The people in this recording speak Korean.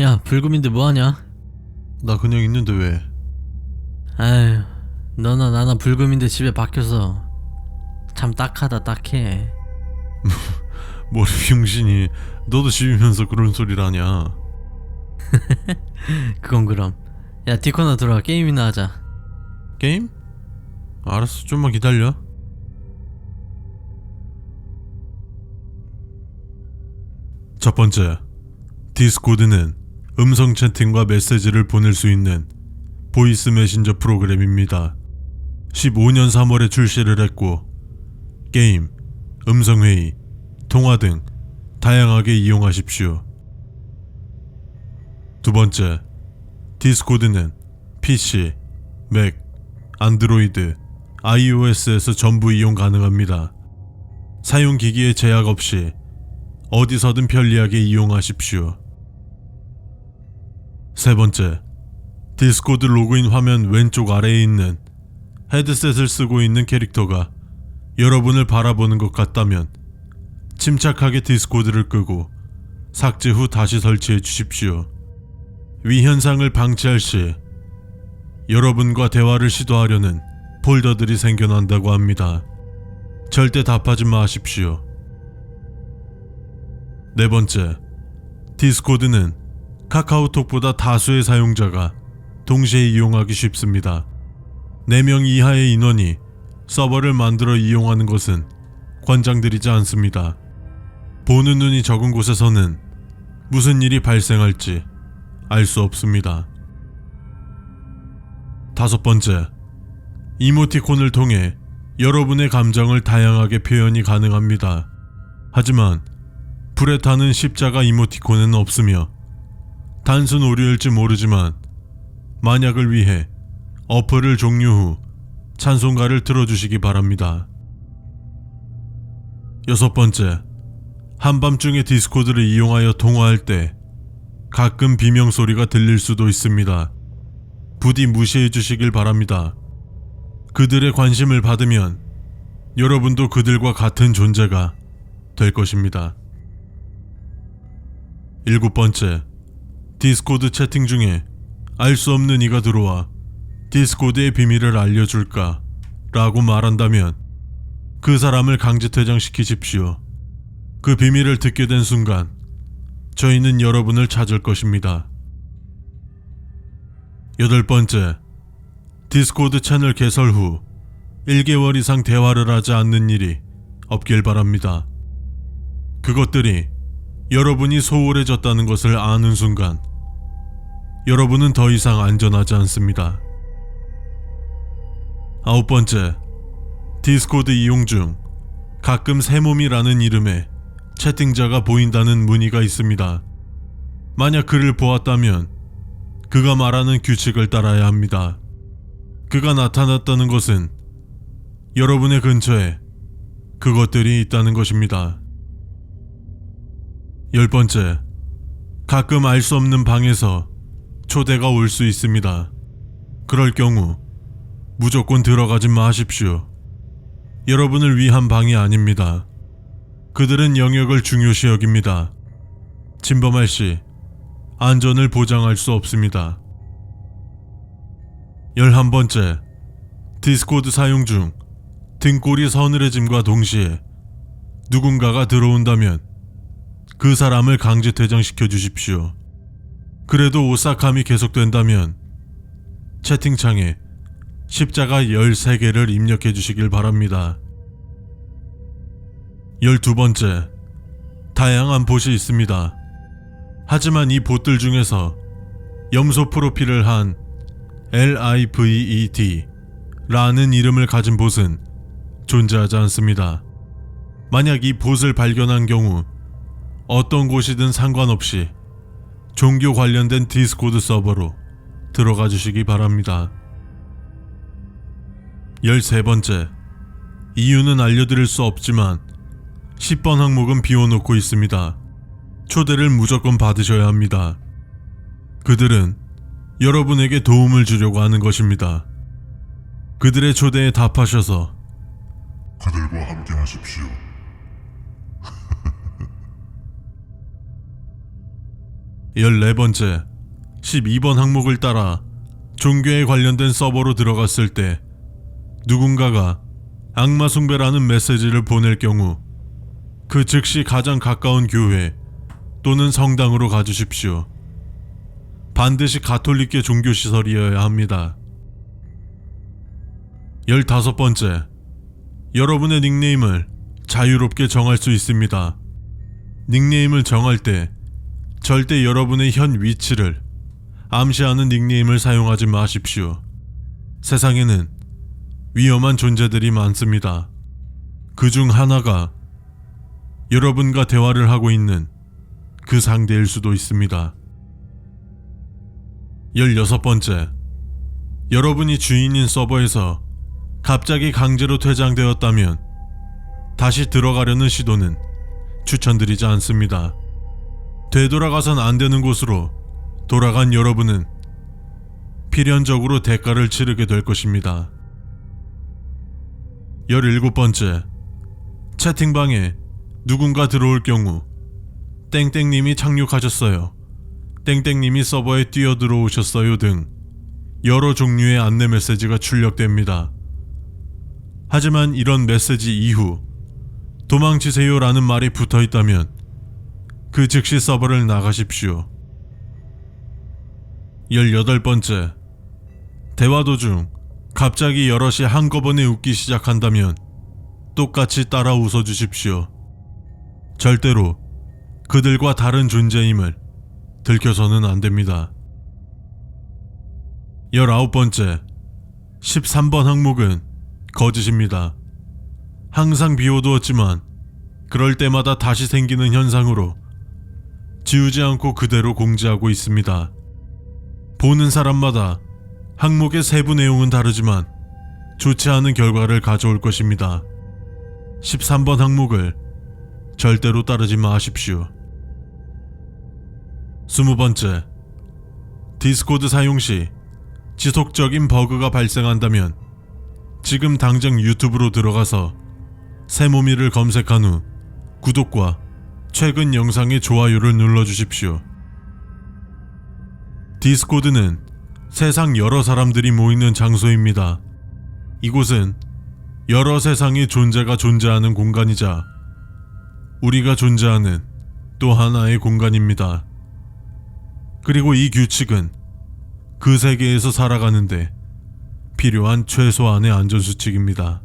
야 불금인데 뭐하냐? 나 그냥 있는데 왜? 아휴 너나 나나 불금인데 집에 박혀서 참 딱하다 딱해 머리 병신이 너도 집이면서 그런 소리를 하냐? 그건 그럼 야 디코나 들어와 게임이나 하자 게임? 알았어 좀만 기다려 첫 번째 디스코드는 음성 채팅과 메시지를 보낼 수 있는 보이스 메신저 프로그램입니다 15년 3월에 출시를 했고 게임, 음성회의, 통화 등 다양하게 이용하십시오 두 번째 디스코드는 PC, 맥, 안드로이드, iOS에서 전부 이용 가능합니다. 사용 기기에 제약 없이 어디서든 편리하게 이용하십시오. 세 번째, 디스코드 로그인 화면 왼쪽 아래에 있는 헤드셋을 쓰고 있는 캐릭터가 여러분을 바라보는 것 같다면 침착하게 디스코드를 끄고 삭제 후 다시 설치해 주십시오. 위 현상을 방치할 시 여러분과 대화를 시도하려는 폴더들이 생겨난다고 합니다. 절대 답하지 마십시오. 네 번째, 디스코드는 카카오톡보다 다수의 사용자가 동시에 이용하기 쉽습니다. 4명 이하의 인원이 서버를 만들어 이용하는 것은 권장드리지 않습니다. 보는 눈이 적은 곳에서는 무슨 일이 발생할지 알 수 없습니다. 다섯 번째, 이모티콘을 통해 여러분의 감정을 다양하게 표현이 가능합니다. 하지만 불에 타는 십자가 이모티콘은 없으며 단순 오류일지 모르지만 만약을 위해 어플을 종료 후 찬송가를 틀어주시기 바랍니다. 여섯 번째, 한밤중에 디스코드를 이용하여 통화할 때 가끔 비명 소리가 들릴 수도 있습니다. 부디 무시해 주시길 바랍니다. 그들의 관심을 받으면 여러분도 그들과 같은 존재가 될 것입니다. 일곱 번째, 디스코드 채팅 중에 알 수 없는 이가 들어와 디스코드의 비밀을 알려줄까? 라고 말한다면 그 사람을 강제 퇴장시키십시오. 그 비밀을 듣게 된 순간 저희는 여러분을 찾을 것입니다. 여덟 번째, 디스코드 채널 개설 후 1개월 이상 대화를 하지 않는 일이 없길 바랍니다. 그것들이 여러분이 소홀해졌다는 것을 아는 순간 여러분은 더 이상 안전하지 않습니다. 아홉 번째, 디스코드 이용 중 가끔 새몸이라는 이름의 채팅자가 보인다는 문의가 있습니다. 만약 그를 보았다면 그가 말하는 규칙을 따라야 합니다. 그가 나타났다는 것은 여러분의 근처에 그것들이 있다는 것입니다. 열 번째, 가끔 알 수 없는 방에서 초대가 올 수 있습니다. 그럴 경우 무조건 들어가지 마십시오. 여러분을 위한 방이 아닙니다. 그들은 영역을 중요시 여깁니다. 침범할 시 안전을 보장할 수 없습니다. 11번째, 디스코드 사용 중 등골이 서늘해짐과 동시에 누군가가 들어온다면 그 사람을 강제 퇴장시켜 주십시오. 그래도 오싹함이 계속된다면 채팅창에 십자가 13개를 입력해 주시길 바랍니다. 12번째, 다양한 봇이 있습니다. 하지만 이 봇들 중에서 염소 프로필을 한 LIVET 라는 이름을 가진 봇은 존재하지 않습니다. 만약 이 봇을 발견한 경우 어떤 곳이든 상관없이 종교 관련된 디스코드 서버로 들어가 주시기 바랍니다. 13번째, 이유는 알려드릴 수 없지만 10번 항목은 비워놓고 있습니다. 초대를 무조건 받으셔야 합니다. 그들은 여러분에게 도움을 주려고 하는 것입니다. 그들의 초대에 답하셔서 그들과 함께 하십시오. 14번째, 12번 항목을 따라 종교에 관련된 서버로 들어갔을 때 누군가가 악마 숭배라는 메시지를 보낼 경우 그 즉시 가장 가까운 교회 또는 성당으로 가주십시오. 반드시 가톨릭계 종교시설이어야 합니다. 15번째. 여러분의 닉네임을 자유롭게 정할 수 있습니다. 닉네임을 정할 때 절대 여러분의 현 위치를 암시하는 닉네임을 사용하지 마십시오. 세상에는 위험한 존재들이 많습니다. 그 중 하나가 여러분과 대화를 하고 있는 그 상대일 수도 있습니다. 16번째. 여러분이 주인인 서버에서 갑자기 강제로 퇴장되었다면 다시 들어가려는 시도는 추천드리지 않습니다. 되돌아가선 안 되는 곳으로 돌아간 여러분은 필연적으로 대가를 치르게 될 것입니다. 17번째. 채팅방에 누군가 들어올 경우 땡땡님이 착륙하셨어요. 땡땡님이 서버에 뛰어 들어오셨어요 등 여러 종류의 안내 메시지가 출력됩니다. 하지만 이런 메시지 이후 도망치세요라는 말이 붙어 있다면 그 즉시 서버를 나가십시오. 18번째. 대화 도중 갑자기 여럿이 한꺼번에 웃기 시작한다면 똑같이 따라 웃어주십시오. 절대로 그들과 다른 존재임을 들켜서는 안 됩니다. 19번째. 13번 항목은 거짓입니다. 항상 비워두었지만 그럴 때마다 다시 생기는 현상으로 지우지 않고 그대로 공지하고 있습니다. 보는 사람마다 항목의 세부 내용은 다르지만 좋지 않은 결과를 가져올 것입니다. 13번 항목을 절대로 따르지 마십시오. 20번째. 디스코드 사용 시 지속적인 버그가 발생한다면 지금 당장 유튜브로 들어가서 세모미를 검색한 후 구독과 최근 영상의 좋아요를 눌러주십시오. 디스코드는 세상 여러 사람들이 모이는 장소입니다. 이곳은 여러 세상의 존재가 존재하는 공간이자 우리가 존재하는 또 하나의 공간입니다. 그리고 이 규칙은 그 세계에서 살아가는데 필요한 최소한의 안전수칙입니다.